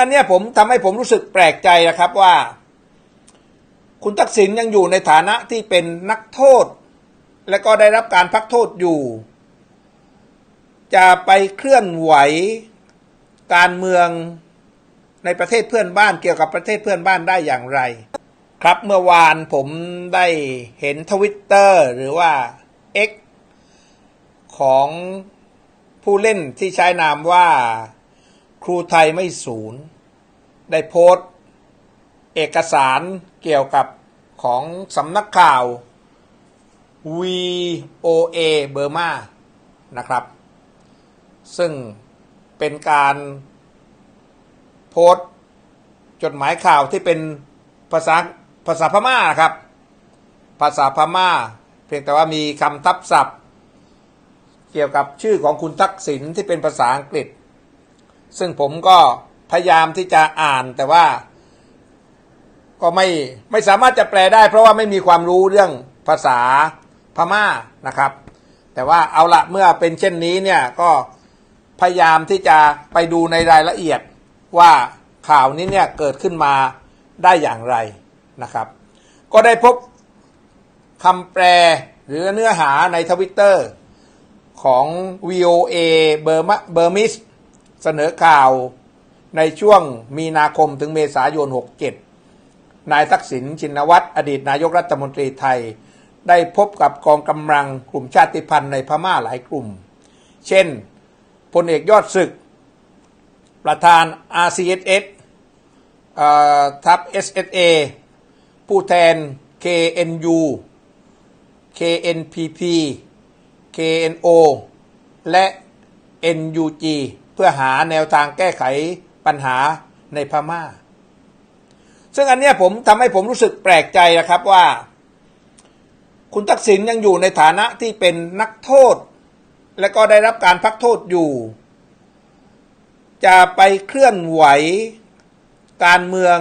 อันเนี้ยผมทำให้ผมรู้สึกแปลกใจนะครับว่า คุณทักษิณยังอยู่ในฐานะที่เป็นนักโทษ และก็ได้รับการพักโทษอยู่ จะไปเคลื่อนไหวการเมืองในประเทศเพื่อนบ้านเกี่ยวกับประเทศเพื่อนบ้านได้อย่างไร ครับเมื่อวานผมได้เห็นทวิตเตอร์หรือว่า X ของผู้เล่นที่ใช้นามว่า ครูไทยไม่ศูนย์ ได้โพสต์ เอกสารเกี่ยวกับของสำนักข่าว VOA เบอร์มานะครับ ซึ่งเป็นการโพสต์จดหมายข่าวที่เป็นภาษาภาษาพม่านะครับ ภาษาพม่า เพียงแต่ว่ามีคำทับศัพท์ เกี่ยวกับชื่อของคุณทักษิณที่เป็นภาษาอังกฤษ ซึ่งผมก็พยายามที่จะอ่านแต่ว่าก็ไม่ไม่สามารถจะแปลได้ เพราะว่าไม่มีความรู้เรื่องภาษาพม่านะครับ แต่ว่าเอาละเมื่อเป็นเช่นนี้เนี่ยก็พยายามที่จะไปดูในรายละเอียดว่าข่าวนี้เนี่ยเกิดขึ้นมาได้อย่างไรนะครับ ก็ได้พบคำแปลหรือเนื้อหาในทวิตเตอร์ของ VOA เบอร์มเบอร์มิส เสนอข่าวในช่วงมีนาคมถึงเมษายน 67 นายทักษิณชินวัตรอดีตนายกรัฐมนตรีไทย ได้พบกับกองกำลังกลุ่มชาติพันธุ์ในพม่าหลายกลุ่ม เช่นพลเอกยอดศึก ประธาน RCSS ทับ SSA ผู้แทน KNU KNPP KNO และ NUG เพื่อหาแนวทางแก้ไขปัญหาในพม่า ซึ่งอันเนี้ยผมทำให้ผมรู้สึกแปลกใจนะครับว่า คุณทักษิณยังอยู่ในฐานะที่เป็นนักโทษ และก็ได้รับการพักโทษอยู่ จะไปเคลื่อนไหวการเมือง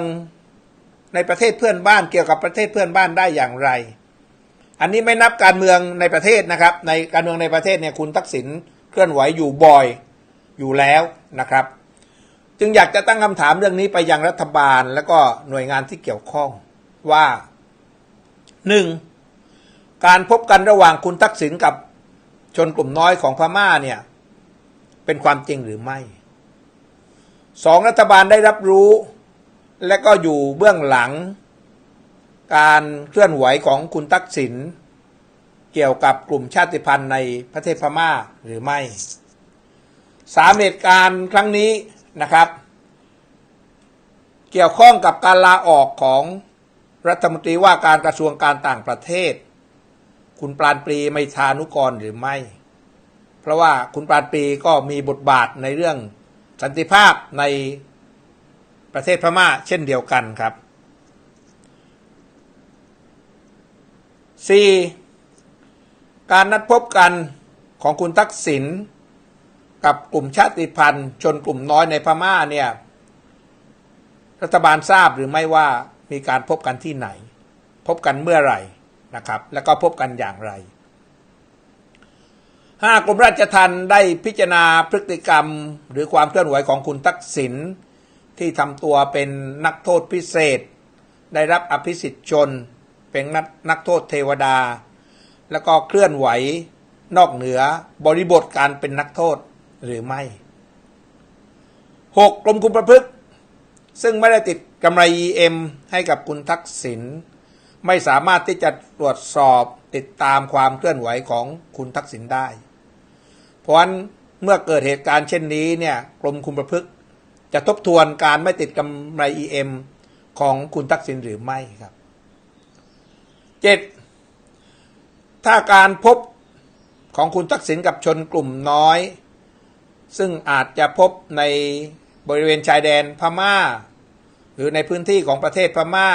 ในประเทศเพื่อนบ้านเกี่ยวกับประเทศเพื่อนบ้านได้อย่างไร อันนี้ไม่นับการเมืองในประเทศนะครับ ในการเมืองในประเทศเนี่ยคุณทักษิณเคลื่อนไหวอยู่บ่อย อยู่แล้วนะครับ จึงอยากจะตั้งคำถามเรื่องนี้ไปยังรัฐบาลและก็หน่วยงานที่เกี่ยวข้องว่าหนึ่งการพบกันระหว่างคุณทักษิณกับชนกลุ่มน้อยของพม่าเนี่ย เป็นความจริงหรือไม่สองรัฐบาลได้รับรู้ และก็อยู่เบื้องหลัง การเคลื่อนไหวของคุณทักษิณเกี่ยวกับกลุ่มชาติพันธุ์ในประเทศพม่าหรือไม่ สามเหตุการณ์ครั้งนี้นะครับ เกี่ยวข้องกับการลาออกของรัฐมนตรีว่าการกระทรวงการต่างประเทศ คุณปราณปรีไมทานุกรหรือไม่ เพราะว่าคุณปราณปรีก็มีบทบาทในเรื่องสันติภาพในประเทศพม่าเช่นเดียวกันครับ 4. การนัดพบกันของคุณทักษิณ กับกลุ่มชาติพันธุ์ ชนกลุ่มน้อยในพม่าเนี่ยรัฐบาลทราบหรือไม่ว่ามีการพบกันที่ไหน พบกันเมื่อไหร่นะครับ แล้วก็พบกันอย่างไรห้ากรมราชทัณฑ์ได้พิจารณาพฤติกรรม หรือความเคลื่อนไหวของคุณทักษิณที่ทำตัวเป็นนักโทษพิเศษ ได้รับอภิสิทธิชน เป็นนักนักโทษเทวดา แล้วก็เคลื่อนไหวนอกเหนือบริบทการเป็นนักโทษ หรือไม่ 6. กรมคุมประพฤติ ซึ่งไม่ได้ติดกำไร EM ให้กับคุณทักษิณไม่สามารถที่จะตรวจสอบติดตามความเคลื่อนไหวของคุณทักษิณได้ เพราะฉะนั้นเมื่อเกิดเหตุการณ์เช่นนี้เนี่ยกรมคุมประพฤติจะทบทวนการไม่ติดกำไร EM ของคุณทักษิณหรือไม่ครับ 7. ถ้าการพบของคุณทักษิณกับชนกลุ่มน้อย ซึ่งอาจจะพบในบริเวณชายแดนพม่า หรือในพื้นที่ของประเทศพม่า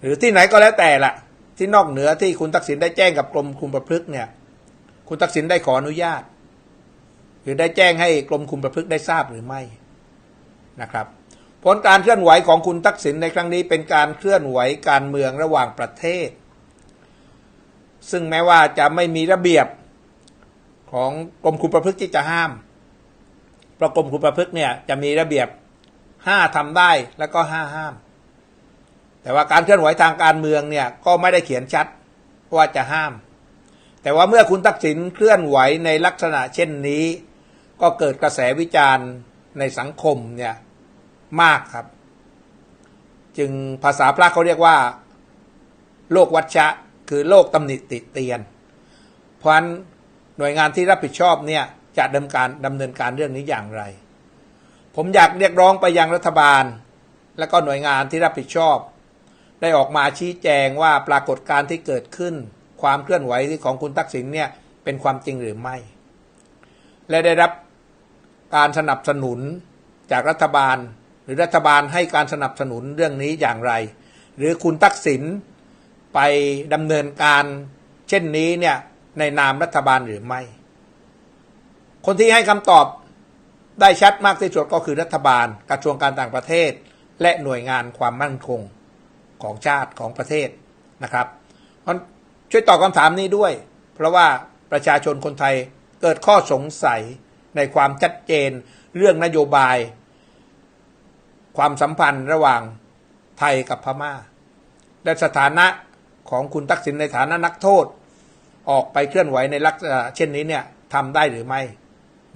หรือที่ไหนก็แล้วแต่ละที่นอกเหนือที่คุณทักษิณได้แจ้งกับกรมคุมประพฤติเนี่ย คุณทักษิณได้ขออนุญาต หรือได้แจ้งให้กรมคุมประพฤติได้ทราบหรือไม่นะครับผลการเคลื่อนไหวของคุณทักษิณในครั้งนี้เป็นการเคลื่อนไหวการเมืองระหว่างประเทศ ซึ่งแม้ว่าจะไม่มีระเบียบ ของกรมคุมประพฤติที่จะห้ามเพราะกรมคุมประพฤติเนี่ยจะมีระเบียบห้าทำได้แล้วก็ห้าห้าม แต่ว่าการเคลื่อนไหวทางการเมืองเนี่ยก็ไม่ได้เขียนชัดว่าจะห้าม แต่ว่าเมื่อคุณทักษิณเคลื่อนไหวในลักษณะเช่นนี้ ก็เกิดกระแสวิจารณ์ในสังคมเนี่ยมากครับ จึงภาษาพระเขาเรียกว่า โลกวัชชะ คือโลกตำหนิติเตียน เพราะฉะนั้น หน่วยงานที่รับผิดชอบเนี่ยจะดำเนินการดำเนินการเรื่องนี้อย่างไร ผมอยากเรียกร้องไปยังรัฐบาล และก็หน่วยงานที่รับผิดชอบ ได้ออกมาชี้แจงว่าปรากฏการณ์ที่เกิดขึ้น ความเคลื่อนไหวของคุณทักษิณเนี่ยเป็นความจริงหรือไม่ และได้รับการสนับสนุนจากรัฐบาล หรือรัฐบาลให้การสนับสนุนเรื่องนี้อย่างไร หรือคุณทักษิณไปดำเนินการเช่นนี้เนี่ย ในนามรัฐบาลหรือไม่ คนที่ให้คำตอบได้ชัดมากที่สุดก็คือรัฐบาลกระทรวงการต่างประเทศ และหน่วยงานความมั่นคงของชาติของประเทศนะครับช่วยตอบคำถามนี้ด้วย เพราะว่าประชาชนคนไทยเกิดข้อสงสัยในความชัดเจนเรื่องนโยบาย ความสัมพันธ์ระหว่างไทยกับพม่า และสถานะของคุณทักษิณในฐานะนักโทษ ออกไปเคลื่อนไหวในลักษณะเช่นนี้เนี่ยทำได้หรือไม่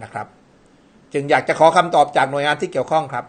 นะครับ จึงอยากจะขอคำตอบจากหน่วยงานที่เกี่ยวข้องครับ